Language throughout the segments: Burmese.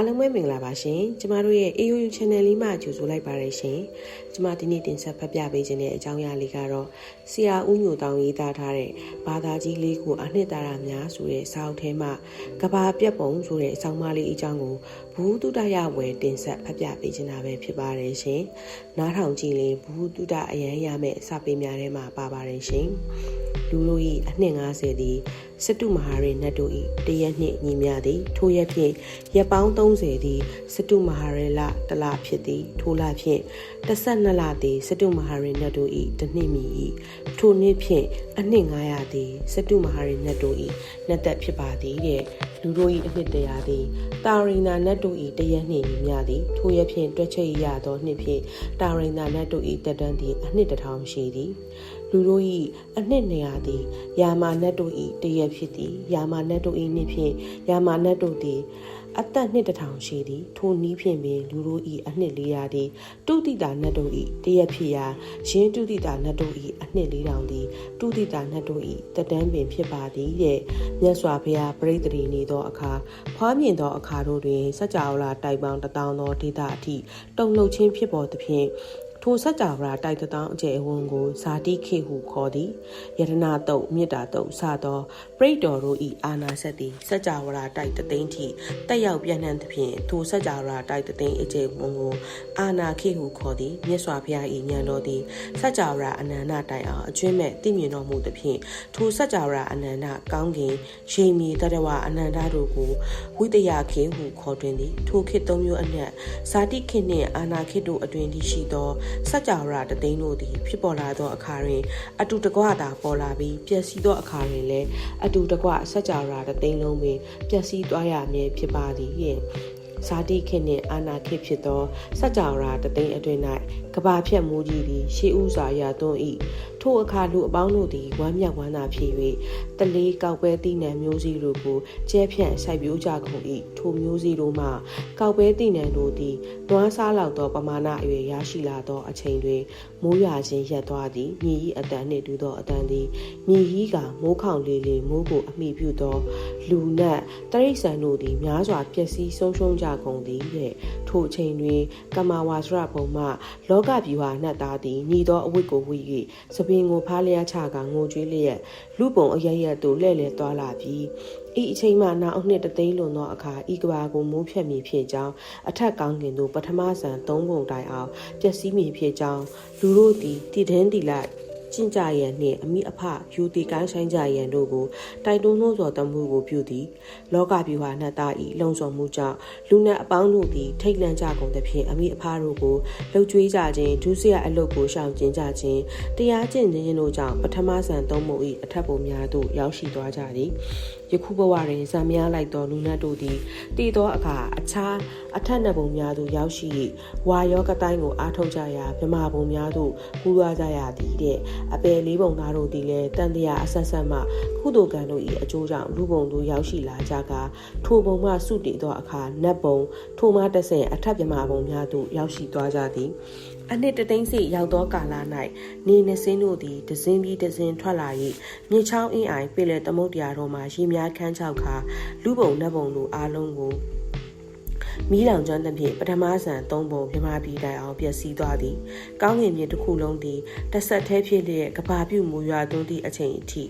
အားလုံးပဲမင်္ဂလာပါရှင်ကျမတို့ရဲ့ AOU Channel လေးမှာကြိုဆိုလိုက်ပါရရှင်ကျမဒီနေ့တင်ဆက်ဖတ်ပြပေးခြင်းတဲ့အကြောင်းအရာလေးကတော့ဆရာဦးညိုတောင်ရေးသားထားတဲ့ဘာသာကြီးလေးကိုအနှစ်သာရများဆိုတဲ့စာအုပ်ထဲမှာကဘာပြက်ပုံဆိုတဲ့အဆောင်မလေးအကြောင်းကိုဘူးတုဒရဝယ်တင်ဆက်ဖတ်ပြပေးခြင်းတာပဲဖြစ်ပါတယ်ရှင်နားထောင်ကြည့်ရင်ဘူးတုဒအရန်ရမဲ့စာပေများထဲမှာပါပါတယ်ရှင်လူတို့၏အနှစ်50သည်စတုမဟာရေနတ်တို့၏တရက်နှင့်ညီမျှသည်ထိုရက်ဖြင့်ရက်ပေါင်း30သည်စတုမဟာရေလတလဖြစ်သည်ထိုလဖြင့်12လသည်စတုမဟာရေနတ်တို့၏တနှစ်မီ၏ထိုနှစ်ဖြင့်အနှစ်900သည်စတုမဟာရေနတ်တို့၏နတ်သက်ဖြစ်ပါသည်တဲ့ လူတို့၏အနှစ်တရာသည်တာရိနာနတ်တို့၏တရက်နှင့်ညီမျှသည်ထိုရက်ဖြင့်တွက်ချက်ရသောနှစ်ဖြင့်တာရိနာနတ်တို့၏တက်တန်းသည်အနှစ်တစ်ထောင်ရှိသည်လူတို့၏အနှစ်နေရာသည်ယာမာနတ်တို့၏တရက်ဖြစ်သည်ယာမာနတ်တို့၏နှစ်ဖြင့်ယာမာနတ်တို့သည် အသက်နှစ်တထောင်ရှိသည်ထိုနည်းဖြင့်ပင်လူတို့၏အနှစ်400သည်တုတိတာနတ်တို့၏တရက်ဖြစ်ရာယင်းတုတိတာနတ်တို့၏အနှစ်4000သည်တုတိတာနတ်တို့၏တတန်းပင်ဖြစ်ပါသည်တဲ့မြတ်စွာဘုရားပြိတ္တိနေသောအခါဖွားမြင်သောအခါတို့တွင်စัจ java လာတိုက်ပေါင်းတထောင်သောဒေသအထိတုံလှုပ်ခြင်းဖြစ်ပေါ်သဖြင့် ထိုဆက်ကြဝဠာတိုက်တသောအကျယ်ဝန်းကိုဇာတိခေဟုခေါ်သည်ယတနာတုတ်မေတ္တာတုတ်စသောပရိတော်တို့၏အာနာဆက်သည်ဆက်ကြဝဠာတိုက်တသိန်းထိတက်ရောက်ပြန့်နှံ့သဖြင့်ထိုဆက်ကြဝဠာတိုက်တသိန်းအကျယ်ဝန်းကိုအာနာခေဟုခေါ်သည်မြတ်စွာဘုရား၏ဉာဏ်တော်သည်ဆက်ကြဝဠာအနန္တတိုင်အောင်အကျွင့်မဲ့သိမြင်တော်မူသဖြင့်ထိုဆက်ကြဝဠာအနန္တကောင်းကင်ရေမီတတဝအနန္တတို့ကိုဝိတယခေဟုခေါ်တွင်သည်ထိုခေသုံးမျိုးအနက်ဇာတိခေနှင့်အာနာခေတို့အတွင်ရှိသောစัจ java တသိန်းတို့သည် ဖြစ်ပေါ်လာသောအခါတွင် အတူတကွသာပေါ်လာပြီးပျက်စီးသောအခါတွင်လည်းအတူတကွစัจ java တသိန်းလုံးပင်ပျက်စီးသွားရမည်ဖြစ်ပါသည်ရဲ့ ဇာတိခေတ်နှင့်အာနာခေတ်ဖြစ်သောစัจ java တသိန်းအတွင်၌ကဘာဖြတ်မူကြီးသည်ရှေးဥစွာရသွန်း၏ထိုအခါလူအပေါင်းတို့သည်ဝမ်းမြောက်ဝမ်းသာဖြစ်၍တလေးကောက်ပဲတိနံမျိုးစီတို့ကိုကျဲဖြန့်စိုက်ပျိုးကြကုန်၏ထိုမျိုးစီတို့မှကောက်ပဲတိနံတို့သည်နွားစားလောက်သောပမာဏအရွယ်ရရှိလာသောအချိန်တွင်မိုးရွာခြင်းရပ်သွားသည်မြေကြီးအတန်နှင့်တူသောအတန်သည်မြေကြီးကမိုးခေါင်လေးလေးမိုးကိုအမိပြုသော လူနတ်တရိษံတို့သည်များစွာပျက်စီးဆုံးရှုံးကြကုန်သည်တဲ့ထိုအချိန်တွင် ကမာဝါစရဘုံမှလောကဗျူဟာနတ်သားသည်ညီသောအဝိတ်ကိုဝိ၍စပင်ကိုဖားလျားချကငိုကြွေးလျက်လူပုံအရရက်သို့လှဲ့လေသွားလာပြီးဤအချိန်မှနောက်အနှစ်တသိန်းလွန်သောအခါဤကဘာကိုမိုးဖြတ်မိဖြစ်ကြောင်းအထက်ကောင်းကင်သို့ပထမဆန်သုံးပုံတိုင်အောင်ပျက်စီးမိဖြစ်ကြောင်းလူတို့သည်တည်တဲ့တီလိုက် ကျင့်ကြရန်နှင့်အမိအဖယူတီကိုင်းဆိုင်ကြရန်တို့ကိုတိုက်တွန်းလို့သောတမှုကိုပြုသည် လောကဗျူဟာနှက်သားဤလုံဆောင်မှုကြောင့်လူနတ်အပေါင်းတို့သည်ထိတ်လန့်ကြကုန်သဖြင့်အမိအဖတို့ကိုလှုပ်ကြွေးကြခြင်းဒုစရအလုတ်ကိုရှောင်ကျဉ်ကြခြင်းတရားကျင့်ခြင်းတို့ကြောင့်ပထမဆန်သုံးမှုဤအထက်ပုံများသို့ရောက်ရှိသွားကြသည်ယခုဘဝတွင်ဇံများလိုက်သောလူနတ်တို့သည်တည်သောအခါအခြားအထက်နှစ်ပုံများသို့ရောက်ရှိဝါယောကတိုင်းကိုအားထုတ်ကြရာဗမာပုံများသို့ကူးသွားကြရသည်တဲ့အပယ်လေးပုံသားတို့သည်လည်းတန်တရားအဆက်ဆက်မှကုသိုလ်ကံတို့၏အကျိုးကြောင့်လူပုံသို့ရောက်ရှိလာကြကာထိုပုံမှစုတည်သောအခါနတ်ပုံထိုမှတဆင့်အထက်ဗမာပုံများသို့ရောက်ရှိသွားကြသည်အနှစ်တသိန်းစီရောက်သောကာလ၌နေနှစင်းတို့သည်တစင်းပြီးတစင်းထွက်လာ၍မြေချောင်းအင်းအိုင်ပြည်လေသမုတ်တရားတော်မှာရေများခန်းချောက်ခါလူပုံနတ်ပုံတို့အားလုံးကို မီးလောင်ကျွမ်းသဖြင့်ပထမဆန်သုံးပုံမြမပြည်တိုင်အောင်ပျက်စီးသွားသည်။ကောင်းကင်မြေတစ်ခုလုံးသည်တဆက်သေးဖြစ်လျက်ကဘာပြုမူရွာသွန်းသည့်အချိန်အထိ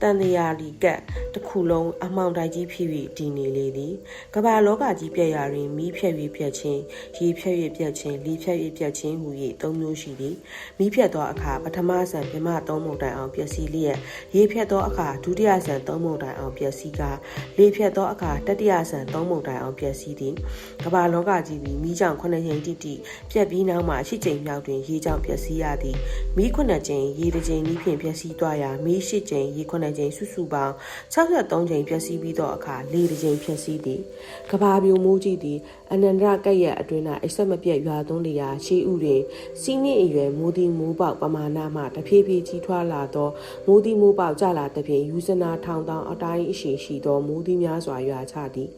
တန်တရာလီကတ်တစ်ခုလုံးအမောင်တိုက်ကြီးဖြစ်၍တည်နေလေသည်။ကဘာလောကကြီးပြက်ရာတွင်မီးဖြက်၍ပြက်ခြင်းရေဖြက်၍ပြက်ခြင်းလေဖြက်၍ပြက်ခြင်းဟူ၍သုံးမျိုးရှိသည်။မီးဖြက်သောအခါပထမဆန်မြမသုံးပုံတိုင်အောင်ပျက်စီးလျက်ရေဖြက်သောအခါဒုတိယဆန်သုံးပုံတိုင်အောင်ပျက်စီးကာလေဖြက်သောအခါတတိယဆန်သုံးပုံတိုင်အောင်ပျက်စီးသည်။ကမ္ဘာလောကကြီးသည်မိကြောင့်ခုနှစ်ချိန်တိတိပြက်ပြီးနောက်မှရှိချိန်မြောက်တွင်ရေကြောင့်ပျက်စီးရသည်မိခုနှစ်ချိန်ရေတစ်ချိန်ဤဖြင့်ပျက်စီးသွားရာမိရှိချိန်ရေခုနှစ်ချိန်စုစုပေါင်း63ချိန်ပျက်စီးပြီးသောအခါ၄တစ်ချိန်ပျက်စီးသည်ကဘာပြိုမိုးကြီးသည် အနန္တရကက်ရဲ့အတွင်း၌အဆက်မပြတ်ရွာသွန်းလျာရှေးဥတွင်စီးနှင့်အရွယ်မိုးသည်မိုးပေါက်ပမာဏမှတဖြည်းဖြည်းကြီးထွားလာသောမိုးသည်မိုးပေါက်ကြလာသဖြင့်ယူဇနာထောင်တောင်အတိုင်းအရှိရှိသောမိုးသည်များစွာရွာချသည်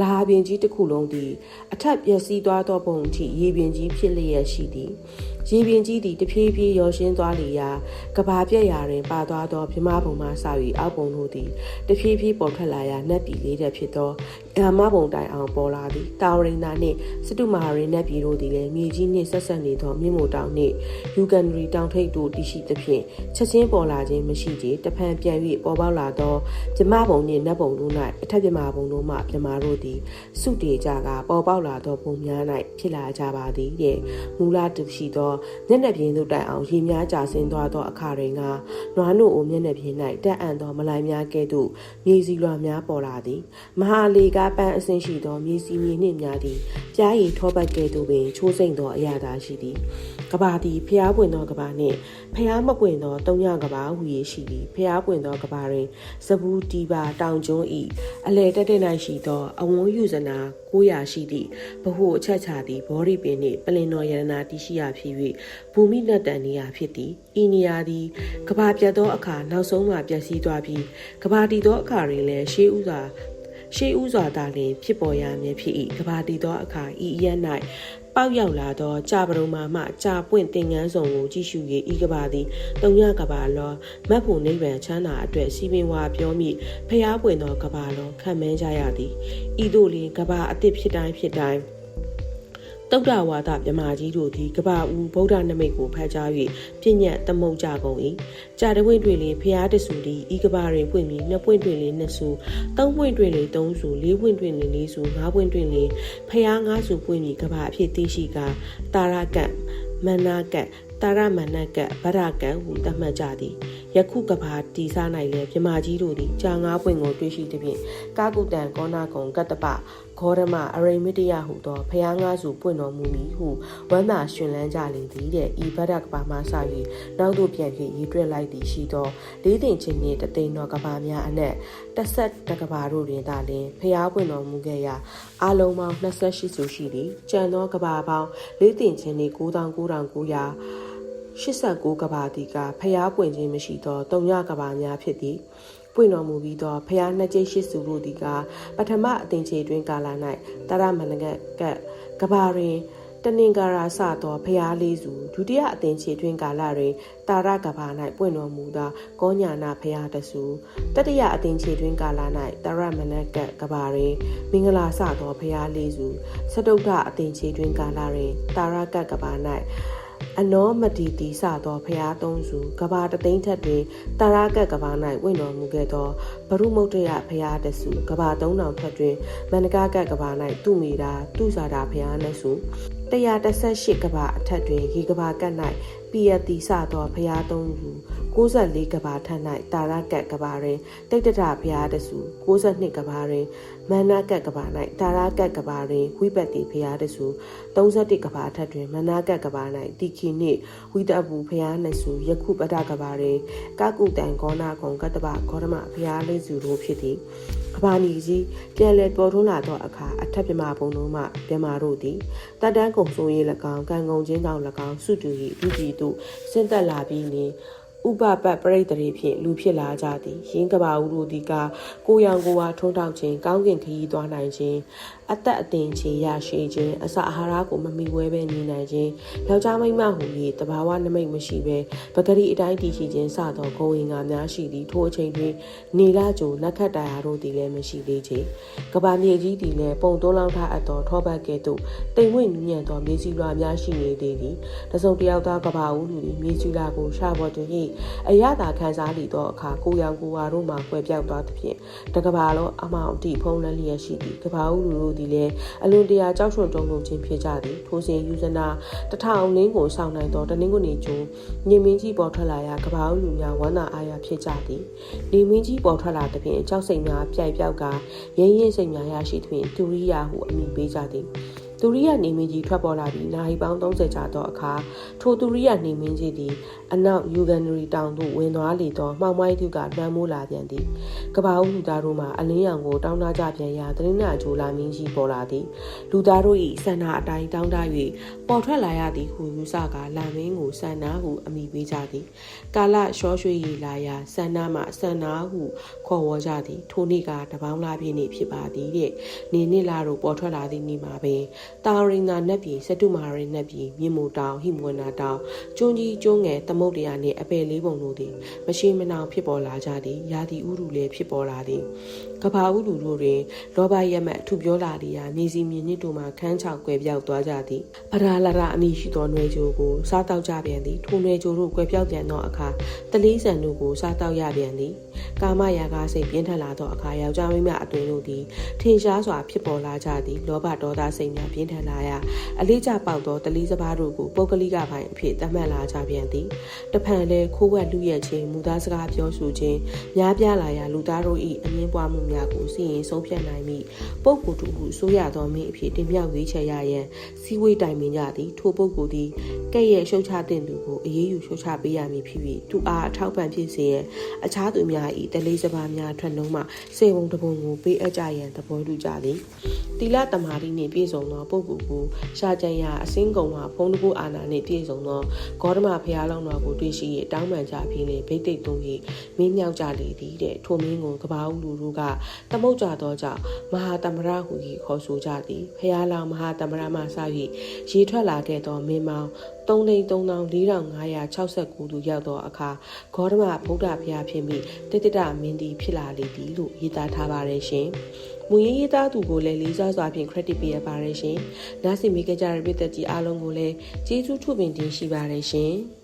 လာဟာပြင်ကြီးတစ်ခုလုံးသည်အထက်ပျက်စီးသွားသောပုံအထိရေပြင်ကြီးဖြစ်လျက်ရှိသည် ရေပြင်ကြီးသည်တဖြည်းဖြည်းရောရှင်းသွားလေရာကဘာပြက်ရာတွင်ပါသွားသောမြမဘုံမှစ၍အောက်ပုံတို့သည်တဖြည်းဖြည်းပေါ်ထွက်လာရာနတ်ပြည်လေးတဲ့ဖြစ်သောအမဘုံတိုင်အောင်ပေါ်လာသည်တာဝရိန်သာနှင့်စတုမာရိနတ်ပြည်တို့သည်လည်းမြေကြီးနှင့်ဆက်ဆက်နေသောမြင့်မို့တောင်နှင့်ယူကန်ရီတောင်ထိပ်တို့တည်ရှိသဖြင့်ချက်ချင်းပေါ်လာခြင်းမရှိကြတဖန်ပြန်၍ပေါ်ပေါက်လာသောမြမဘုံနှင့်နတ်ဘုံတို့၌အထက်မြမဘုံတို့မှမြမတို့သည်စုတည်ကြကပေါ်ပေါက်လာသောဘုံများ၌ဖြစ်လာကြပါသည်တဲ့မူလတူရှိသောမျက်နှာပြင်သို့တိုင်အောင်ရေများကျဆင်းသွားသောအခါတွင်ကနွားနို့အိုမျက်နှာပြင်၌တက်အံ့သောမလိုင်များကဲ့သို့မြေစီလွှာများပေါ်လာသည်မဟာလေကပန်းအဆင်းရှိသောမြေစီမြေနှင့်များသည်ပြားရည်ထောပတ်ကဲ့သို့ပင်ချိုးစိမ့်သောအရာသာရှိသည်ကဘာသည်ဖျားပွင့်သောကဘာနှင့်ဖျားမပွင့်သောတုံညကဘာဟူ၍ရှိသည်ဖျားပွင့်သောကဘာတွင်စဘူးတီပါတောင်ကျွန်းဤအလဲတက်တဲ့၌ရှိသောအဝန်းယူဇနာ900ရှိသည့်ဘဟုအချက်ချသည်ဘောရီပင်နှင့်ပလင်တော်ယရနာတိရှိရာဖြစ်၍ဘူမိနတ်တန်နေရာဖြစ်သည်ဤနေရာသည်ကဘာပြတ်သောအခါနောက်ဆုံးမှပျက်စီးသွားပြီးကဘာတီသောအခါတွင်လည်းရှေးဥစွာရှေးဥစွာသာလျှင်ဖြစ်ပေါ်ရမည်ဖြစ်၏ကဘာတီသောအခါဤအရ၌ပေါက်ရောက်လာသောကြာပရုံမာမှကြာပွင့်တင်ငန်းဆောင်ကိုကြည့်ရှု၍ဤကဘာသည်တုံညကဘာလောမတ်ဖို့နိဗ္ဗာန်ချမ်းသာအတွက်စီပင်ဝါပြောမိဖျားပွင့်သောကဘာလောခံမဲကြရသည်ဤသို့လျင်ကဘာအစ်စ်ဖြစ်တိုင်းဖြစ်တိုင်း တုတ်တဝါဒမြမာကြီးတို့သည်ကပဦးဗုဒ္ဓနမိတ်ကိုဖတ်ကြား၍ပြည့်ညတ်သမုတ်ကြကုန်၏ကြာတဝင့်တွင်လေဖျားတဆူသည်ဤကပတွင်ပွင့်ပြီးနှစ်ပွင့်တွင်လေနှစ်ဆူသုံးပွင့်တွင်လေသုံးဆူလေးပွင့်တွင်လေလေးဆူငါးပွင့်တွင်လေဖျားငါးဆူပွင့်ပြီးကပအဖြစ်သိရှိကတာရကတ်မန္နာကတ်တာရမဏကဗရကံဟုသတ်မှတ်ကြသည်ယခုကဘာတီစား၌လည်းမြမကြီးတို့သည်ကြာငါးပွင့်ကိုတွေ့ရှိသည်ဖြင့်ကာကုတံကောနာကုံကတ္တပ ဂေါရမအရိမတယဟုသောဖျားငါးစုပွင့်တော်မူမည်ဟုဝမ်းသာရှင်လန်းကြလေသည်တဲ့ဤဗဒကဘာမှစ၍နောက်သို့ပြန်ဖြင့်ရေးတွက်လိုက်သည်ရှိသောလေးတင်ချင်းနှင့်တသိန်းသောကဘာများအနက်တစ်ဆက်တကဘာတို့တွင်သာလျှင်ဖျားပွင့်တော်မူခဲ့ရာအလုံးပေါင်း28စုရှိသည်ကျန်သောကဘာပေါင်းလေးတင်ချင်းနှင့်9900 89ကဘာတီကဖျားပွင့်ခြင်းမရှိသောတုံညကဘာများဖြစ်သည် ပွင့်တော်မူပြီးသောဖျားနှစ်ကျိတ်ရှိစုတို့သည်ကပထမအသင်္ချေတွင်ကာလ၌တရမဏကကကဘာတွင်တနင်္ဂရာစသောဖျားလေးစုဒုတိယအသင်္ချေတွင်ကာလတွင်တာရကဘာ၌ပွင့်တော်မူသောကောညာနာဖျားတဆူတတိယအသင်္ချေတွင်ကာလ၌တရမဏကကဘာတွင်မင်္ဂလာစသောဖျားလေးစုစတုဒ္ဓအသင်္ချေတွင်ကာလတွင်တာရကကဘာ၌ အနောမတီတီစသောဖျားသုံးစုကဘာတသိန်းထက်တွင်တာရကကဘာ၌ဝင့်တော်မူခဲ့သောဘရုမုတ်တရဖျားတစုကဘာသုံးတောင်ထက်တွင်မန္တကကကဘာ၌သူမီတာသူစာတာဖျားနှစု118ကဘာအထက်တွင်ရေကဘာကတ်၌ ပိယတိစသောဖျားသုံးစု64ကဘာထက်၌တာရကတ်ကဘာတွင်တိတ်တရဖျားတစု62ကဘာတွင်မန္နာကတ်ကဘာ၌တာရကတ်ကဘာတွင်ဝိပတ္တိဖျားတစု31ကဘာထက်တွင်မန္နာကတ်ကဘာ၌တိခိနှင့်ဝိတဘူဖျားနှစုယခုပဒကဘာတွင်ကကုတန်ဂောနာကုံကတ္တဗဂေါရမဖျားလေးစုတို့ဖြစ်သည်ကဘာနီကြီးပြန်လည်ပေါ်ထွန်းလာသောအခါအထက်ပြမဘုံတို့မှပြမတို့သည်တတ်တန်းကုံဆိုရေး၎င်းကံကုံချင်းတောင်၎င်းစုတူ၏ဒုတိယတို့ဆင့်သက်လာပြီးနေဥပပတ်ပရိတ်တရေဖြင့်လူဖြစ်လာကြသည်ရင်းကဘာဦးတို့ဒီကကိုရောင်ကိုဝါထုံးထောက်ခြင်းကောင်းကင်ခရီးသွားနိုင်ခြင်း အသက်အသင်ချေရရှိခြင်းအစာအာဟာရကိုမမီဝဲပဲနေနိုင်ခြင်းယောက်ျားမိန်းမဟူ၍တဘာဝနမိတ်မရှိပဲပဂရီအတိုင်းတည်ရှိခြင်းစသောဂုံဝင်ကများရှိသည်ထိုအချိန်တွင်နေလာကြိုလက်ခတ်တရားတို့သည်လည်းမရှိသေးချေကဘာမြေကြီးသည်လည်းပုံသွန်းလောင်းထားအပ်သောထောပတ်ကဲ့သို့တိမ်ဝိညံ့သောမြေကြီးလွှာများရှိနေသေးသည်တစုံတယောက်သားကဘာဦးလူသည်မြေကြီးလွှာကိုရှာပေါ်တွင်၏အရသာခံစားလိသောအခါကိုရောင်ကိုဝါတို့မှကွယ်ပြောက်သွားသဖြင့်တကဘာလုံးအမောင်တိဖုံးလန်းလျက်ရှိသည်ကဘာဦးလူတို့သည်လည်းအလွန်တရာကြောက်ရွံ့တုန်လှုပ်ခြင်းဖြစ်ကြသည်ထိုစဉ်ယူဇနာတထောင်လင်းကိုစောင့်နိုင်သောတနင်္ဂနွေကျိုးညင်မင်းကြီးပေါ်ထွက်လာရာကဘာဦးလူများဝမ်းသာအားရဖြစ်ကြသည်နေမင်းကြီးပေါ်ထွက်လာသဖြင့်ကြောက်စိတ်များပြိုင်ပြောက်ကရင်းရင်းစိတ်များရရှိသဖြင့်တူရိယာဟုအမည်ပေးကြသည် သူရိယနေမင်းကြီးထွက်ပေါ်လာပြီးနာရီပေါင်း30ကြာသောအခါထိုသူရိယနေမင်းကြီးသည်အနောက်ယူဂန်နရီတောင်သို့ဝင်သွားလေသောမှောင်မိုက်သူကလွှမ်းမိုးလာပြန်သည်ကပ္ပဦးလူသားတို့မှအလင်းရောင်ကိုတောင်းတကြပြန်ရာသတင်းနာဂျိုလာမင်းကြီးပေါ်လာသည်လူသားတို့၏ဆန္ဒအတိုင်းတောင်းတ၍ ပေါ်ထွက်လာရသည်ဟုယူဆကလာမင်းကိုဆန္ဒဟုအမိပေးကြသည်ကာလရှောရွှေရီလာရာဆန္ဒမှဆန္ဒဟုခေါ်ဝေါ်ကြသည်ထိုနေ့ကတပေါင်းလာပြည့်နေ့ဖြစ်ပါသည်တဲ့နေနေ့လာတို့ပေါ်ထွက်လာသည့်နေ့မှာပင်တာရိန်သာနက်ပြည်စတုမာရိန်နက်ပြည်မြင့်မိုတောင်ဟိမဝနာတောင်ကျွန်းကြီးကျွန်းငယ်သမုတ်တရားနှင့်အပယ်လေးပုံတို့သည်မရှိမနှောင်ဖြစ်ပေါ်လာကြသည်ရာသီဥတုလည်းဖြစ်ပေါ်လာသည်ကဘာဥတုတို့တွင်လောဘရက်မက်ထုပြောလာသည်ရာမြေစီမြင့်ညစ်တို့မှခန်းချောက်ကွယ်ပြောက်သွားကြသည်ပရာလရအမိရှိသောနှွေကြိုးကိုစားတောက်ကြပြန်သည်ထိုနှွေကြိုးတို့ကွယ်ပြောက်ပြန်သောအခါတလေးဆန်တို့ကိုစားတောက်ရပြန်သည်ကာမရာဂစိတ်ပြင်းထန်လာသောအခါယောက်ျားမိန်းမအသွင်တို့သည်ထင်ရှားစွာဖြစ်ပေါ်လာကြသည်လောဘဒေါသစိတ်များပြင်းထန်လာရာအလေးကျပေါက်သောတလေးစပါးတို့ကိုပုဂ္ဂလိကပိုင်းအဖြစ်သတ်မှတ်လာကြပြန်သည်တဖန်လည်းခိုးဝက်လူရက်ခြင်းမူသားစကားပြောဆိုခြင်းများပြားလာရာလူသားတို့၏အငင်းပွားမှုများကိုစီရင်ဆုံးဖြတ်နိုင်မိပုဂ္ဂိုလ်တို့ဟုဆိုရသောမင်းအဖြစ်တင်မြှောက်ရွေးချယ်ရရန်စီဝေးတိုင်ပင်ကြသည်ထိုပုဂ္ဂိုလ်သည်ကဲ့ရဲ့ရှုတ်ချတဲ့သူကိုအေးအေးယူရှုတ်ချပေးရမည်ဖြစ်ပြီးသူအားအထောက်ပံ့ဖြစ်စေရန်အခြားသူများ၏တလေးစပါးများထွက်လုံးမှစေဝုံတပုံကိုပေးအပ်ကြရန်သဘောတူကြသည် တိလတမာရီနှင့်ပြည့်စုံသောပုဂ္ဂိုလ်ကိုရှာကြံရာအစင်းကုံမှဖုံးတကူအာနာနှင့်ပြည့်စုံသောဂေါတမဖရာလောင်းတော်ကိုတွေ့ရှိ၍တောင်းပန်ကြပြီးလေဗိတ်တိတ်သုံး၍မင်းမြောက်ကြလေသည်တဲ့ထိုမင်းကိုကဘာဦးလူတို့ကသမုတ်ကြသောကြောင့်မဟာတမရဟူ၏ခေါ်ဆိုကြသည်ဖရာလောင်းမဟာတမရမှစ၍ရေထွက်လာခဲ့သောမင်းမောင်3,3569သူရောက်သောအခါဂေါတမဗုဒ္ဓဘုရားဖြစ်ပြီးတိတ္တမင်းသည်ဖြစ်လာလေသည်လို့ရေးသားထားပါတယ်ရှင်။ မူရင်းရေးသားသူကိုလည်းလေးစားစွာဖြင့် credit ပေးရပါတယ်ရှင်။နားဆင်မိကြကြတဲ့ပြည်သက်ကြီးအားလုံးကိုလည်းကျေးဇူးထုပင်တင်ရှိပါတယ်ရှင်။